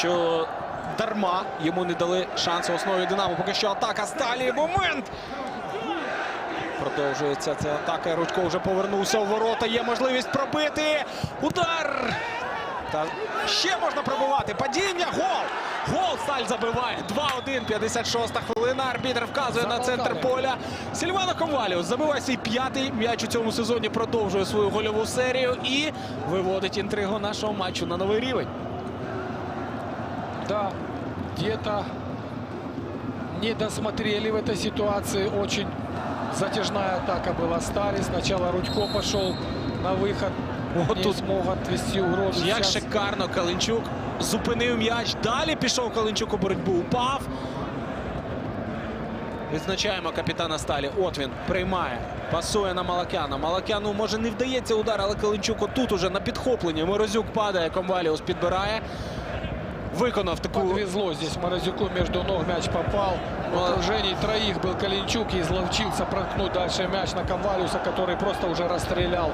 що дарма йому не дали шансу основі Динамо. Поки що атака Сталі. Момент. Продовжується ця атака. Рудько вже повернувся у ворота. Є можливість пробити. Удар. Та ще можна пробивати. Падіння. Гол. Гол Сталь забиває. 2-1. 56-та хвилина. Арбітр вказує на центр поля. Сільвано Коваліус забиває свій п'ятий м'яч у цьому сезоні. Продовжує свою гольову серію і виводить інтригу нашого матчу на новий рівень Да, где-то не досмотрели в этой ситуации. Очень затяжная атака была Стали. Сначала Рудько пошел на выход. Вот не тут смог отвести угрозу. Як Сейчас шикарно Калинчук зупинив м'яч. Далі пішов Калинчук у боротьбу. Упав. Відзначаємо капітана Сталі. От він приймає. Пасує на Малакяна. Малакяну може не вдається удар, але Калинчук отут уже на підхопленні. Морозюк падає, Комваліус підбирає. Виконав таку подвезло здесь Морозюку между ног мяч попал. В Ну, окружении троих был Калинчук и изловчился проткнуть дальше мяч на Ковалюса, который просто уже расстрелял.